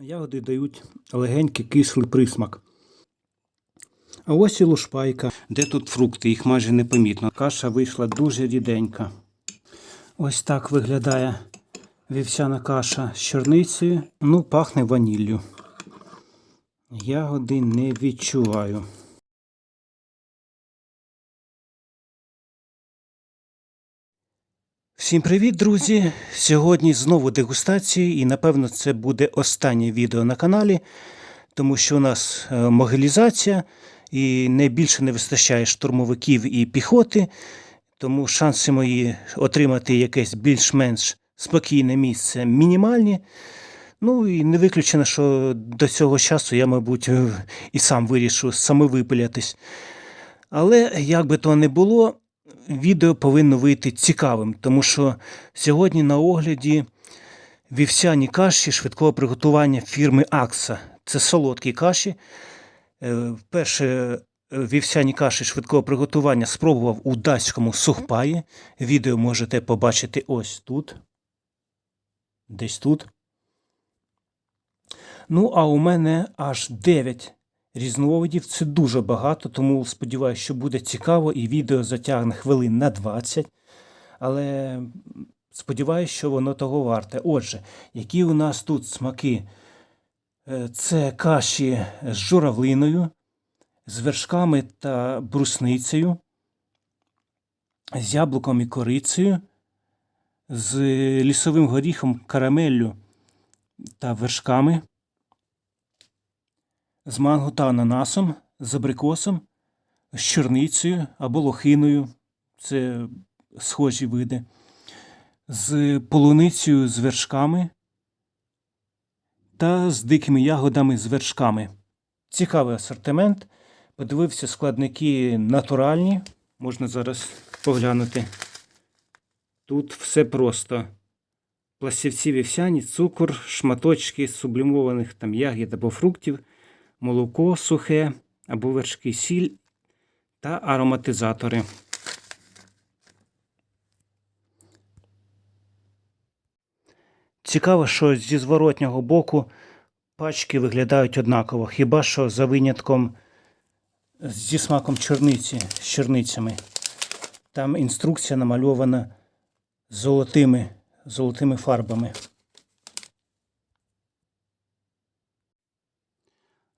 Ягоди дають легенький кислий присмак. А ось і лушпайка. Де тут фрукти? Їх майже не помітно. Каша вийшла дуже ріденька. Ось так виглядає вівсяна каша з чорницею. Ну, пахне ваніллю. Ягоди не відчуваю. Всім привіт, друзі! Сьогодні знову дегустації, і напевно це буде останнє відео на каналі, тому що у нас е, могилізація і найбільше не вистачає штурмовиків і піхоти, тому шанси мої отримати якесь більш-менш спокійне місце мінімальні. Ну і не виключено, що до цього часу я, мабуть, е, і сам вирішу самовипилятись. Але як би то не було, відео повинно вийти цікавим, тому що сьогодні на огляді вівсяні каші швидкого приготування фірми Акса. Це солодкі каші. Е, Вперше е, вівсяні каші швидкого приготування спробував у датському сухпаї. Відео можете побачити ось тут. Десь тут. Ну, а у мене аж 9 різновидів. Це дуже багато, тому сподіваюся, що буде цікаво і відео затягне хвилин на 20. Але сподіваюся, що воно того варте. Отже, які у нас тут смаки? Е, Це каші з журавлиною, з вершками та брусницею, з яблуком і корицею, з лісовим горіхом, карамеллю та вершками з манго та ананасом, з абрикосом, з чорницею або лохиною, це схожі види, з полуницею з вершками та з дикими ягодами з вершками. Цікавий асортимент. Подивився складники натуральні. Можна зараз поглянути. Тут все просто. Пластівці вівсяні, цукор, шматочки сублімованих там ягід або фруктів, молоко сухе або вершки сіль та ароматизатори. Цікаво, що зі зворотнього боку пачки виглядають однаково, хіба що за винятком зі смаком чорниці з чорницями. Там інструкція намальована золотими, золотими фарбами.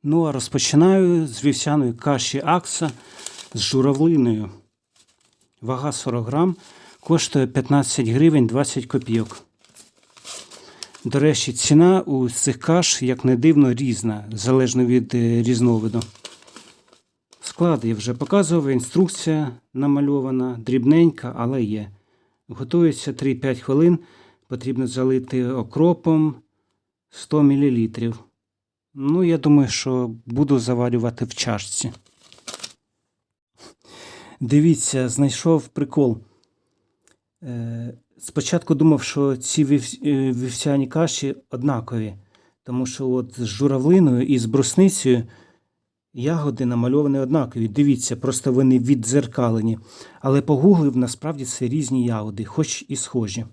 Ну, а розпочинаю з вівсяної каші Акса з журавлиною. Вага 40 грам, коштує 15 гривень 20 копійок. До речі, ціна у цих каш, як не дивно, різна, залежно від е, різновиду. Склад я вже показував, інструкція намальована, дрібненька, але є. Готується 3-5 хвилин. Потрібно залити окропом 100 мл. Ну, я думаю, що буду заварювати в чашці. Дивіться, знайшов прикол. Е, спочатку думав, що ці е, вівсяні каші однакові, тому що от з журавлиною і з брусницею ягоди намальовані однакові. Дивіться, просто вони віддзеркалені. Але погуглив, насправді це різні ягоди, хоч і схожі.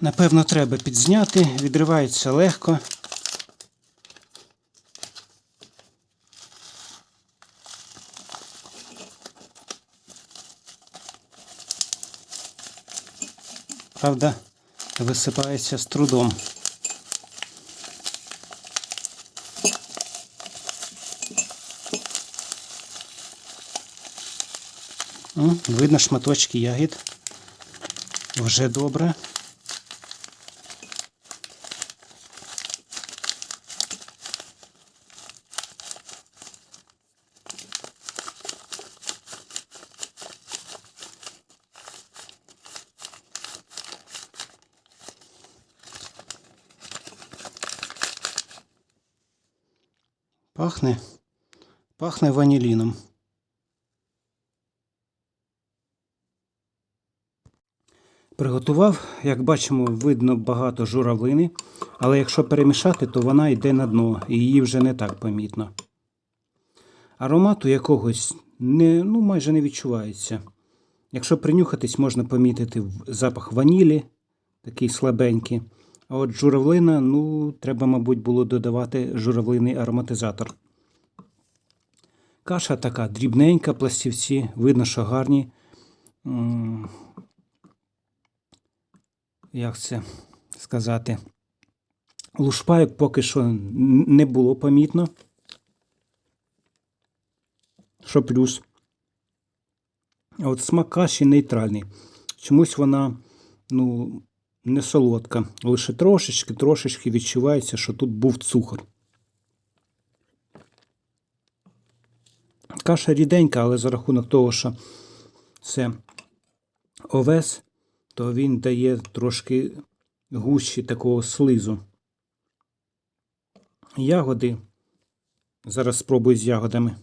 Напевно, треба підзняти, відривається легко. Правда, висипається з трудом. Видно шматочки ягід. Вже добре. Пахне, пахне ваніліном. Приготував, як бачимо, видно багато журавлини, але якщо перемішати, то вона йде на дно і її вже не так помітно. Аромату якогось не, ну, майже не відчувається. Якщо принюхатись, можна помітити запах ванілі, такий слабенький, А от журавлина, ну, треба, мабуть, було додавати журавлиний ароматизатор. Каша така дрібненька, пластівці, видно, що гарні. Як це сказати? Лушпайок поки що не було помітно. Що плюс. А от смак каші нейтральний. Чомусь вона, ну, не солодка. Лише трошечки, трошечки відчувається, що тут був цукор. Каша ріденька, але за рахунок того, що це овес, то він дає трошки гущі такого слизу. Ягоди. Зараз спробую з ягодами.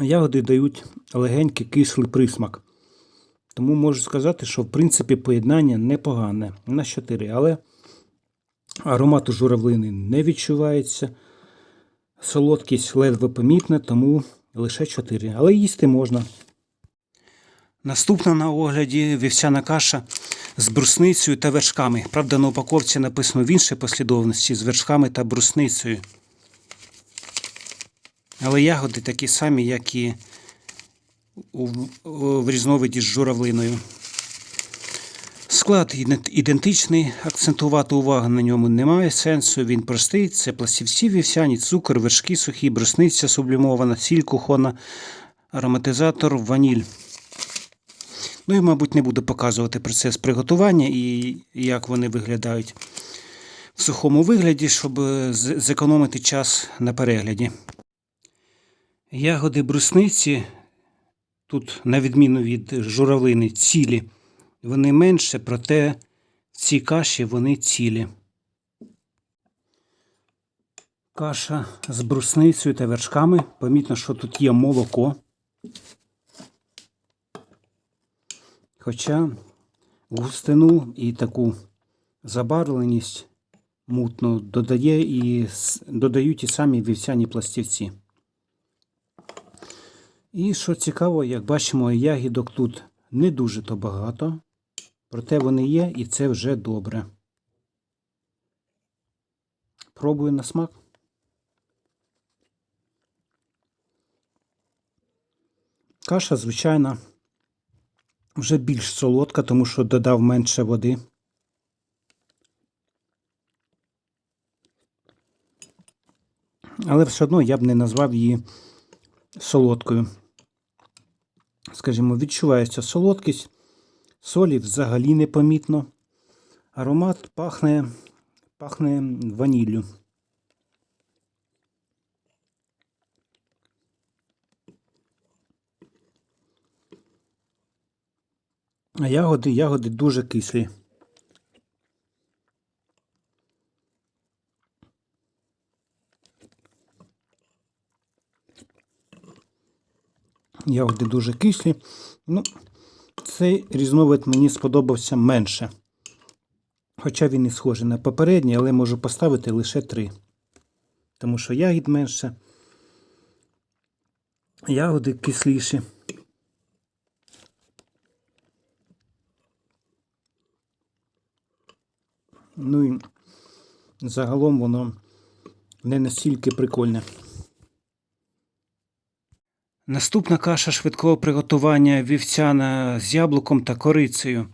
Ягоди дають легенький кислий присмак. Тому можу сказати, що в принципі поєднання непогане на 4, але аромату журавлини не відчувається. Солодкість ледве помітна, тому лише 4. Але їсти можна. Наступна на огляді вівсяна каша з брусницею та вершками. Правда, на упаковці написано в іншій послідовності з вершками та брусницею. Але ягоди такі самі, як і в різновиді з журавлиною. Склад ідентичний, акцентувати увагу на ньому немає сенсу. Він простий. Це пластівці вівсяні, цукор, вершки сухі, брусниця сублімована, сіль кухона, ароматизатор, ваніль. Ну і, мабуть, не буду показувати процес приготування і як вони виглядають в сухому вигляді, щоб е, зекономити час на перегляді. Ягоди брусниці тут, на відміну від журавлини, цілі. Вони менше, проте в цій каші вони цілі. Каша з брусницею та вершками. Помітно, що тут є молоко. Хоча густину і таку забарвленість мутну додає і, додають і самі вівсяні пластівці. І що цікаво, як бачимо, ягідок тут не дуже то багато, проте вони є, і це вже добре. Пробую на смак. Каша, звичайно, вже більш солодка, тому що додав менше води. Але все одно я б не назвав її солодкою. Скажімо, відчувається солодкість, солі взагалі непомітно. Аромат пахне, пахне ваніллю. А ягоди, ягоди дуже кислі. Ягоди дуже кислі. Ну, цей різновид мені сподобався менше. Хоча він і схожий на попередній, але можу поставити лише три. Тому що ягід менше. Ягоди кисліші. Ну і загалом воно не настільки прикольне. Наступна каша швидкого приготування вівцяна з яблуком та корицею.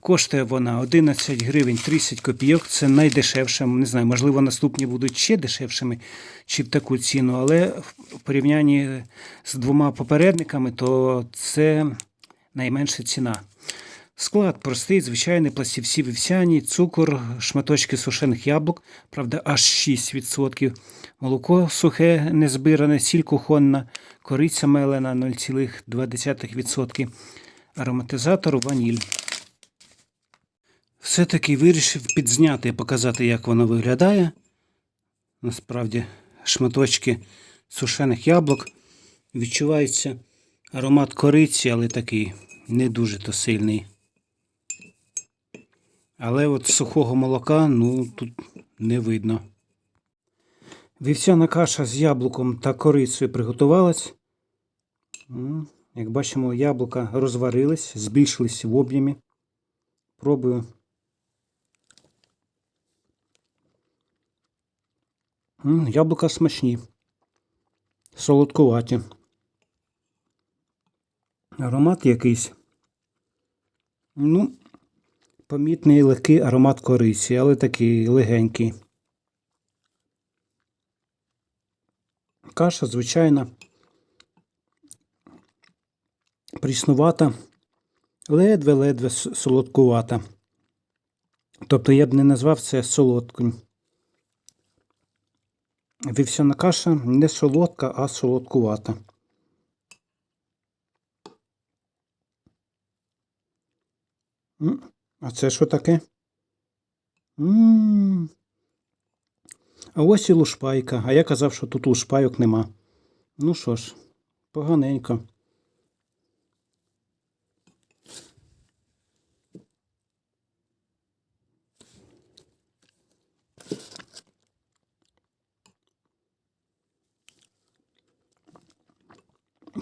Коштує вона 11 гривень 30 копійок. Це найдешевше. Не знаю, можливо, наступні будуть ще дешевшими, чи в таку ціну, але в порівнянні з двома попередниками, то це найменша ціна. Склад простий, звичайний, пластівці вівсяні, цукор, шматочки сушених яблук, правда, аж 6%. Молоко сухе, незбиране, сіль кухонна, кориця мелена 0,2%, ароматизатор ваніль. Все-таки вирішив підзняти і показати, як воно виглядає. Насправді, шматочки сушених яблук. Відчувається аромат кориці, але такий не дуже то сильний. Але от сухого молока ну тут не видно. Вівсяна каша з яблуком та корицею приготувалась. Як бачимо, яблука розварились, збільшились в об'ємі. Пробую. Яблука смачні. Солодкуваті. Аромат якийсь. Ну, помітний легкий аромат кориці, але такий легенький. Каша, звичайна. Пріснувата, ледве-ледве солодкувата. Тобто я б не назвав це солодким. Вівсяна каша не солодка, а солодкувата. М, А це що таке? М. А ось і лушпайка. А я казав, що тут лушпайок нема. Ну що ж, поганенько.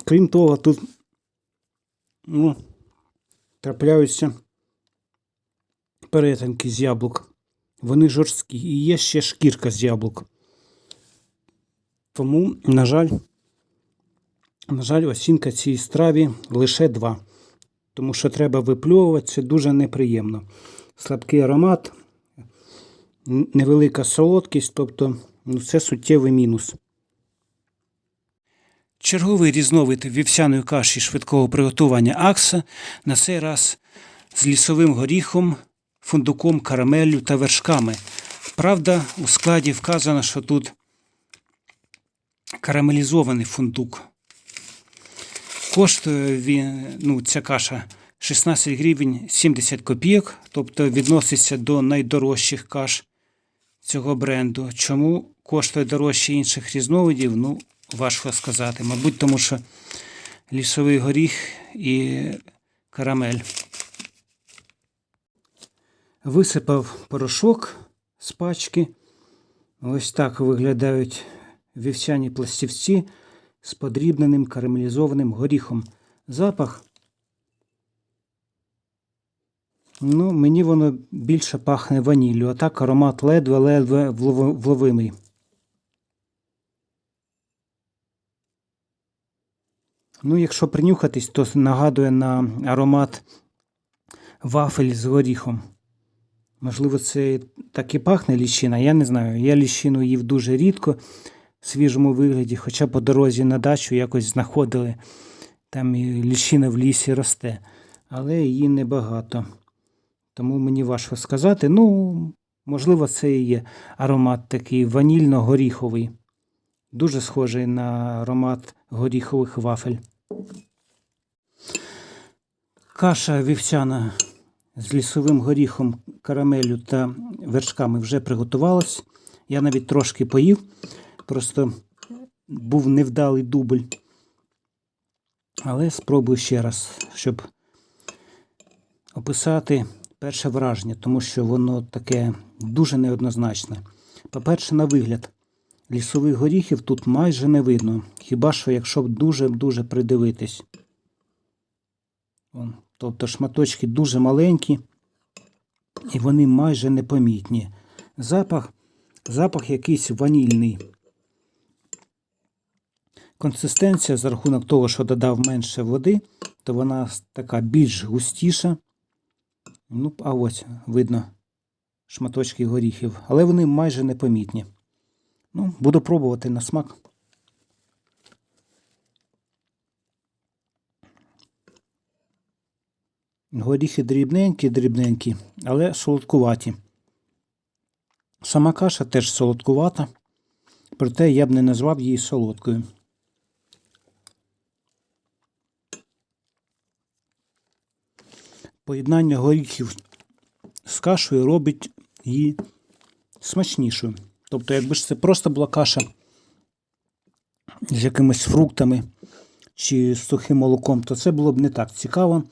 Крім того, тут ну, трапляються перетинки з яблук. Вони жорсткі. І є ще шкірка з яблук. Тому, на жаль, на жаль, оцінка цій страві лише 2. Тому що треба випльовувати, це дуже неприємно. Слабкий аромат, невелика солодкість, тобто ну, це суттєвий мінус. Черговий різновид вівсяної каші швидкого приготування акса на цей раз з лісовим горіхом, фундуком, карамеллю та вершками. Правда, у складі вказано, що тут карамелізований фундук. Коштує він, ну, ця каша 16 гривень 70 копійок, тобто відноситься до найдорожчих каш цього бренду. Чому коштує дорожче інших різновидів? Ну, важко сказати. Мабуть, тому що лісовий горіх і карамель. Висипав порошок з пачки. Ось так виглядають вівсяні пластівці з подрібненим карамелізованим горіхом. Запах. Ну, мені воно більше пахне ваніллю, а так аромат ледве-ледве вловимий. Ну, якщо принюхатись, то нагадує на аромат вафель з горіхом. Можливо, це так і пахне ліщина, я не знаю. Я ліщину їв дуже рідко в свіжому вигляді, хоча по дорозі на дачу якось знаходили. Там і ліщина в лісі росте, але її небагато. Тому мені важко сказати. Ну, можливо, це і є аромат такий ванільно-горіховий. Дуже схожий на аромат горіхових вафель. Каша вівсяна з лісовим горіхом, карамелю та вершками вже приготувалась. Я навіть трошки поїв, просто був невдалий дубль. Але спробую ще раз, щоб описати перше враження, тому що воно таке дуже неоднозначне. По-перше, на вигляд, лісових горіхів тут майже не видно. Хіба що якщо дуже-дуже придивитись. Тобто шматочки дуже маленькі і вони майже непомітні. Запах, запах якийсь ванільний. Консистенція за рахунок того, що додав менше води, то вона така більш густіша. Ну, а ось видно шматочки горіхів, але вони майже непомітні. Ну, буду пробувати на смак. Горіхи дрібненькі, дрібненькі, але солодкуваті. Сама каша теж солодкувата, проте я б не назвав її солодкою. Поєднання горіхів з кашею робить її смачнішою. Тобто, якби ж це просто була каша з якимись фруктами чи з сухим молоком, то це було б не так цікаво.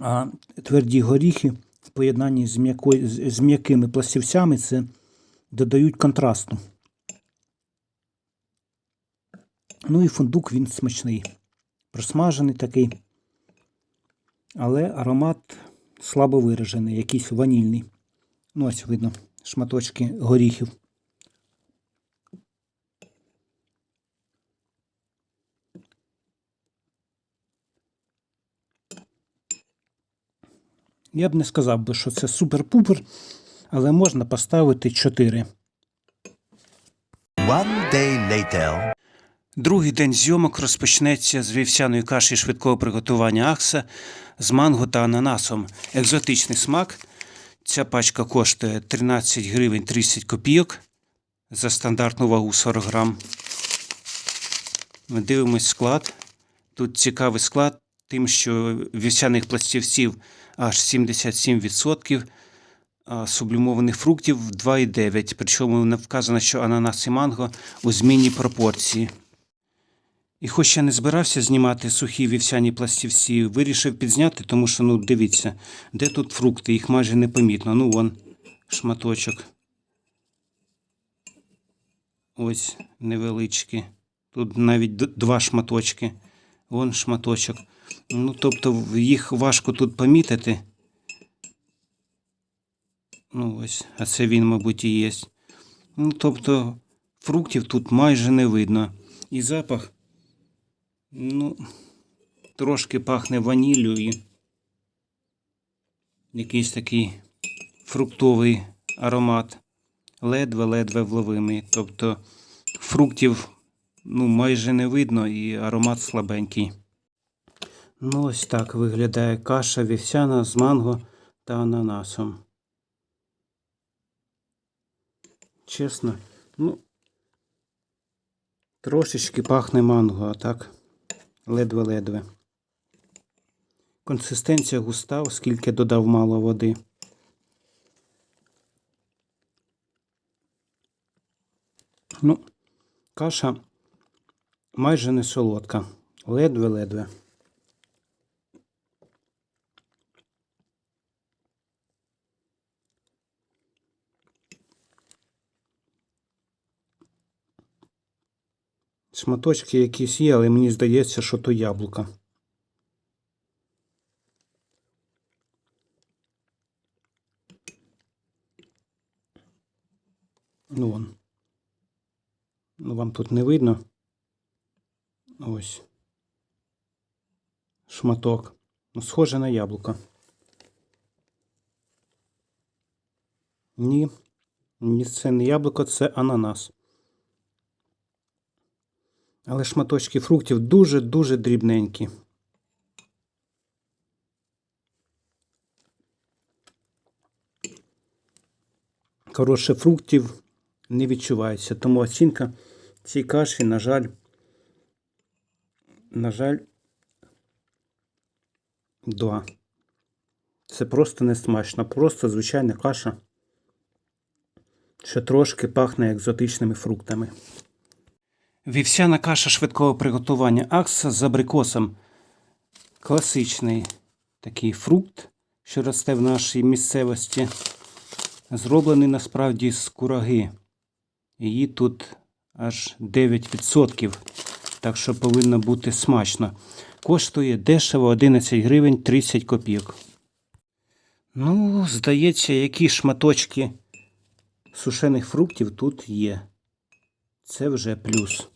А тверді горіхи в поєднанні з, м'якою- з- м'якими пластівцями це додають контрасту. Ну і фундук він смачний. Просмажений такий. Але аромат слабо виражений, якийсь ванільний. Ну, ось видно шматочки горіхів. Я б не сказав би, що це супер-пупер, але можна поставити 4. One day later. Другий день зйомок розпочнеться з вівсяної каші швидкого приготування Акса з манго та ананасом. Екзотичний смак. Ця пачка коштує 13 гривень 30 копійок за стандартну вагу 40 грам. Ми дивимось склад. Тут цікавий склад, тим, що вівсяних пластівців аж 77%, а сублімованих фруктів 2,9%. Причому не вказано, що ананас і манго у змінній пропорції. І хоч я не збирався знімати сухі вівсяні пластівці, вирішив підзняти, тому що, ну, дивіться, де тут фрукти, їх майже не помітно. Ну, вон шматочок. Ось невеличкі. Тут навіть два шматочки. Вон шматочок. Ну, тобто їх важко тут помітити. Ну, ось, а це він, мабуть, і є. Ну, тобто, фруктів тут майже не видно. І запах. Ну, трошки пахне ваніллю і якийсь такий фруктовий аромат. Ледве-ледве вловимий. Тобто фруктів ну, майже не видно і аромат слабенький. Ну, ось так виглядає каша вівсяна з манго та ананасом. Чесно, ну, трошечки пахне манго, а так ледве-ледве. Консистенція густа, оскільки додав мало води. Ну, каша майже не солодка. Ледве-ледве. Шматочки якісь є, але мені здається, що то яблука. Ну вон. Ну, вам тут не видно. Ось. Шматок. Ну, схоже на яблуко. Ні. Ні, це не яблуко, це ананас. Але шматочки фруктів дуже-дуже дрібненькі. Коротше, фруктів не відчувається. Тому оцінка цій каші, на жаль, на жаль, 2. Це просто не смачно. Просто звичайна каша, що трошки пахне екзотичними фруктами. Вівсяна каша швидкого приготування акса з абрикосом. Класичний такий фрукт, що росте в нашій місцевості. Зроблений насправді з кураги. Її тут аж 9%. Так що повинно бути смачно. Коштує дешево 11 гривень 30 копійок. Ну, здається, які шматочки сушених фруктів тут є. Це вже плюс.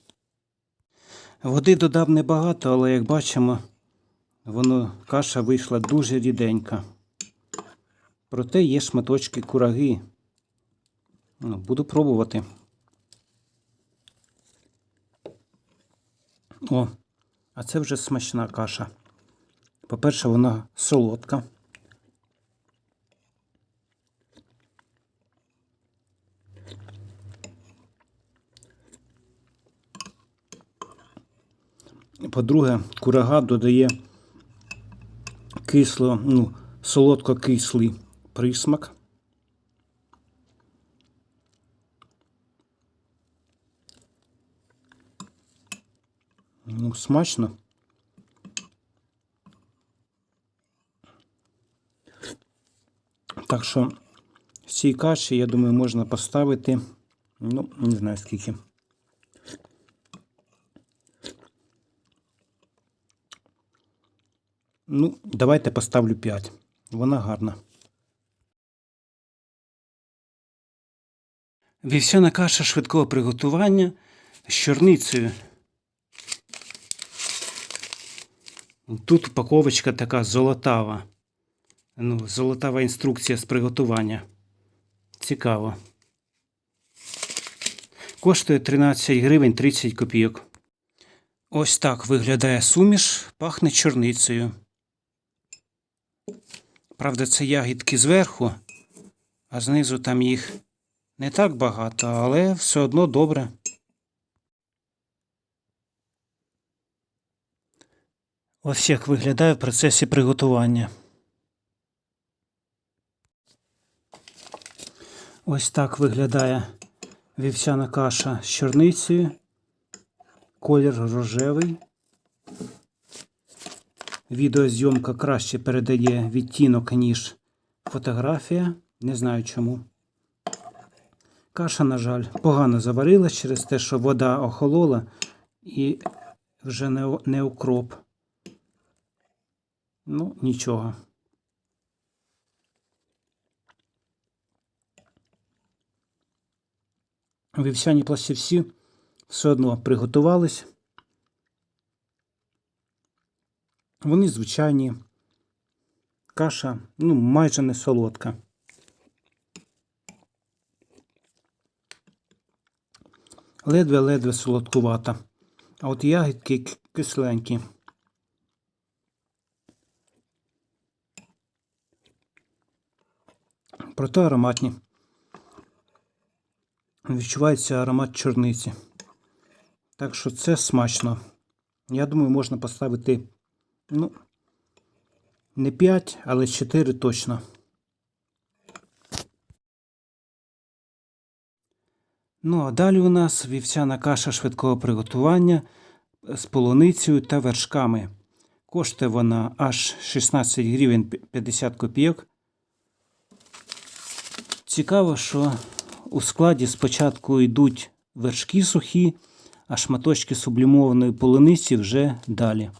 Води додав небагато, але як бачимо, воно каша вийшла дуже ріденька. Проте є шматочки кураги. Ну, буду пробувати. О, а це вже смачна каша. По-перше, вона солодка. По-друге, курага додає кисло, ну, солодко-кислий присмак. Ну, смачно. Так що цій каші, я думаю, можна поставити, ну, не знаю скільки. Ну, давайте поставлю 5. Вона гарна. Вівсяна каша швидкого приготування з чорницею. Тут упаковочка така золотава. Ну, золотава інструкція з приготування. Цікаво. Коштує 13 гривень 30 копійок. Ось так виглядає суміш, пахне чорницею. Правда, це ягідки зверху, а знизу там їх не так багато, але все одно добре. Ось як виглядає в процесі приготування. Ось так виглядає вівсяна каша з чорницею. Колір рожевий. Відеозйомка краще передає відтінок, ніж фотографія. Не знаю чому. Каша, на жаль, погано заварилась через те, що вода охолола і вже не, не укроп. Ну, нічого. Вівсяні пластівці все одно приготувались. Вони звичайні. Каша, ну, майже не солодка. Ледве-ледве солодкувата. А от ягідки кисленькі. Проте ароматні. Відчувається аромат чорниці. Так що це смачно. Я думаю, можна поставити, ну, не 5, але 4 точно. Ну, а далі у нас вівсяна каша швидкого приготування з полуницею та вершками. Коштує вона аж 16 гривень 50 копійок. Цікаво, що у складі спочатку йдуть вершки сухі, а шматочки сублімованої полуниці вже далі.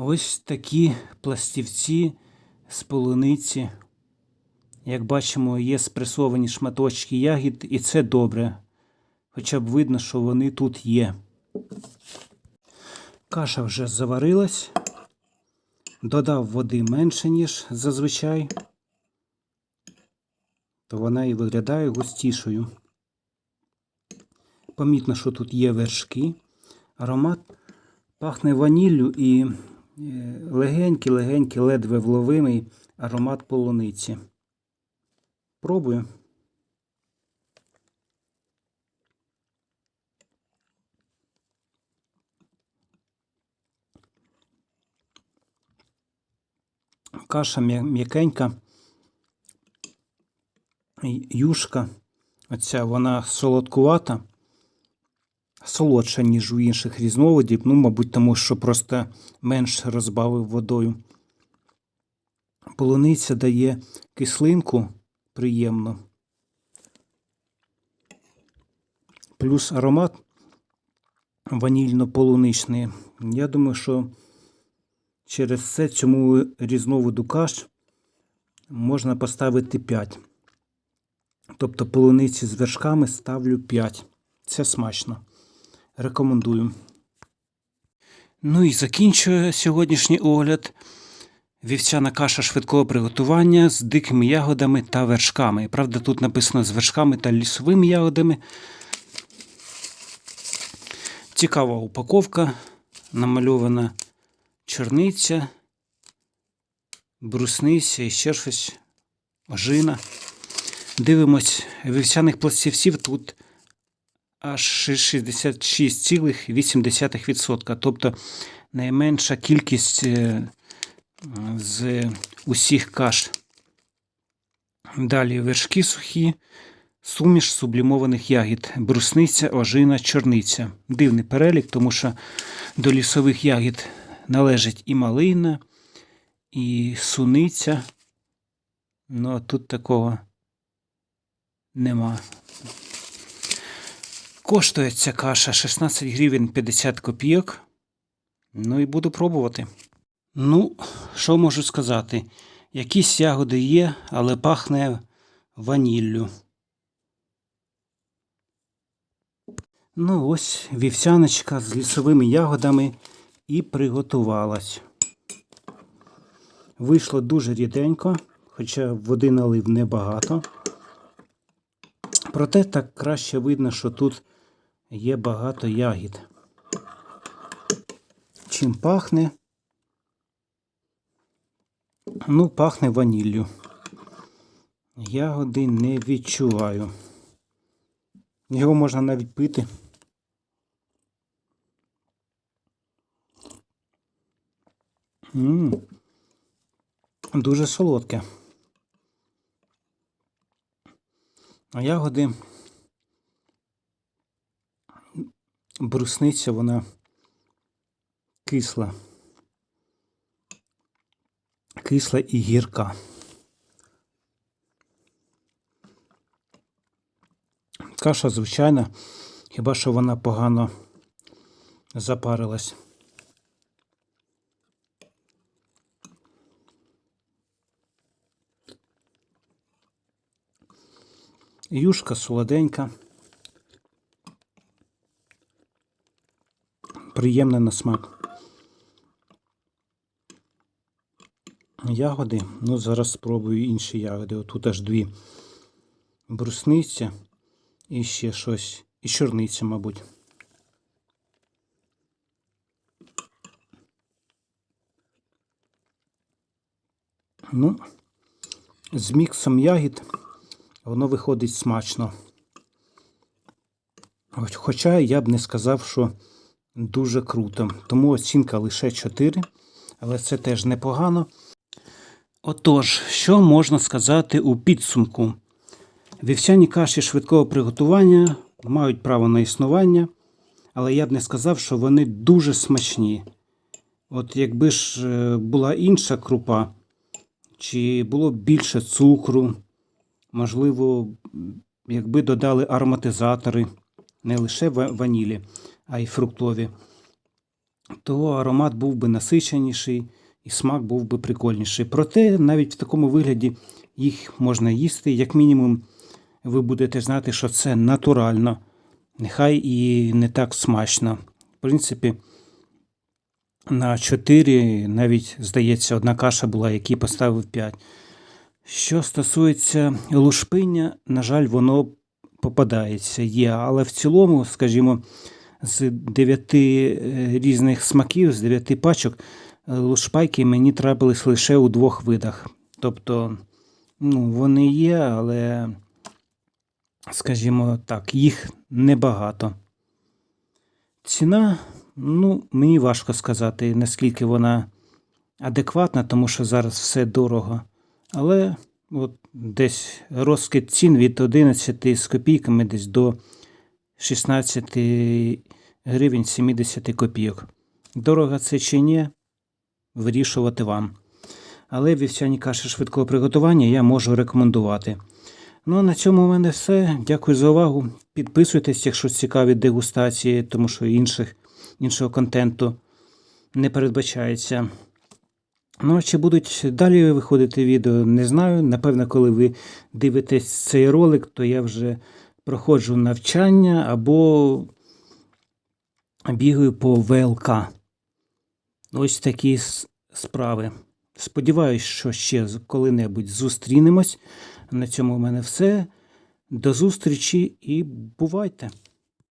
Ось такі пластівці з полуниці. Як бачимо, є спресовані шматочки ягід, і це добре. Хоча б видно, що вони тут є. Каша вже заварилась. Додав води менше, ніж зазвичай, то вона і виглядає густішою. Помітно, що тут є вершки. Аромат пахне ваніллю і легенький-легенький, ледве вловимий аромат полуниці. Пробую. Каша м'я- м'якенька, юшка. Оця вона солодкувата, солодша, ніж у інших різновидів. Ну, мабуть, тому що просто менш розбавив водою. Полуниця дає кислинку приємно. Плюс аромат ванільно-полуничний. Я думаю, що через це цьому різновиду каш можна поставити 5. Тобто полуниці з вершками ставлю 5. Це смачно. Рекомендую. Ну і закінчує сьогоднішній огляд. Вівсяна каша швидкого приготування з дикими ягодами та вершками. Правда, тут написано з вершками та лісовими ягодами. Цікава упаковка. Намальована чорниця, брусниця і ще щось, ожина. Дивимось, вівсяних пластівців тут аж 66,8%. Тобто найменша кількість е, з усіх каш. Далі вершки сухі, суміш сублімованих ягід, брусниця, ожина, чорниця. Дивний перелік, тому що до лісових ягід належить і малина, і суниця. Ну, а тут такого нема. Коштує ця каша 16 гривень 50 копійок. Ну і буду пробувати. Ну, що можу сказати? Якісь ягоди є, але пахне ваніллю. Ну, ось вівсяночка з лісовими ягодами і приготувалась. Вийшло дуже ріденько, хоча води налив небагато. Проте так краще видно, що тут є багато ягід. Чим пахне? Ну, пахне ваніллю. Ягоди не відчуваю. Його можна навіть пити. м Дуже солодке. А ягоди брусниця, вона кисла. Кисла і гірка. Каша звичайна, хіба що вона погано запарилась. Юшка солоденька. Приємна на смак. Ягоди. Ну, зараз спробую інші ягоди. Отут аж дві брусниця і ще щось. І чорниця, мабуть. Ну, з міксом ягід воно виходить смачно. Хоча я б не сказав, що дуже круто. Тому оцінка лише 4, але це теж непогано. Отож, що можна сказати у підсумку? Вівсяні каші швидкого приготування мають право на існування, але я б не сказав, що вони дуже смачні. От якби ж е, була інша крупа, чи було б більше цукру, можливо, якби додали ароматизатори, не лише ванілі, а й фруктові, то аромат був би насиченіший і смак був би прикольніший. Проте навіть в такому вигляді їх можна їсти. Як мінімум, ви будете знати, що це натурально, нехай і не так смачно. В принципі, на 4, навіть, здається, одна каша була, який поставив 5. Що стосується лушпиння, на жаль, воно попадається, є, але в цілому, скажімо, з 9 різних смаків, з 9 пачок, е, лушпайки мені трапились лише у двох видах. Тобто, ну, вони є, але, скажімо так, їх небагато. Ціна, ну, мені важко сказати, наскільки вона адекватна, тому що зараз все дорого. Але от десь розкид цін від 11 з копійками десь до 16 гривень 70 копійок. Дорого це чи ні, вирішувати вам. Але вівсяні каші швидкого приготування я можу рекомендувати. Ну, а на цьому у мене все. Дякую за увагу. Підписуйтесь, якщо цікаві дегустації, тому що інших, іншого контенту не передбачається. Ну, а чи будуть далі виходити відео, не знаю. Напевно, коли ви дивитесь цей ролик, то я вже проходжу навчання або бігаю по ВЛК. Ось такі справи. Сподіваюсь, що ще коли-небудь зустрінемось. На цьому в мене все. До зустрічі і бувайте!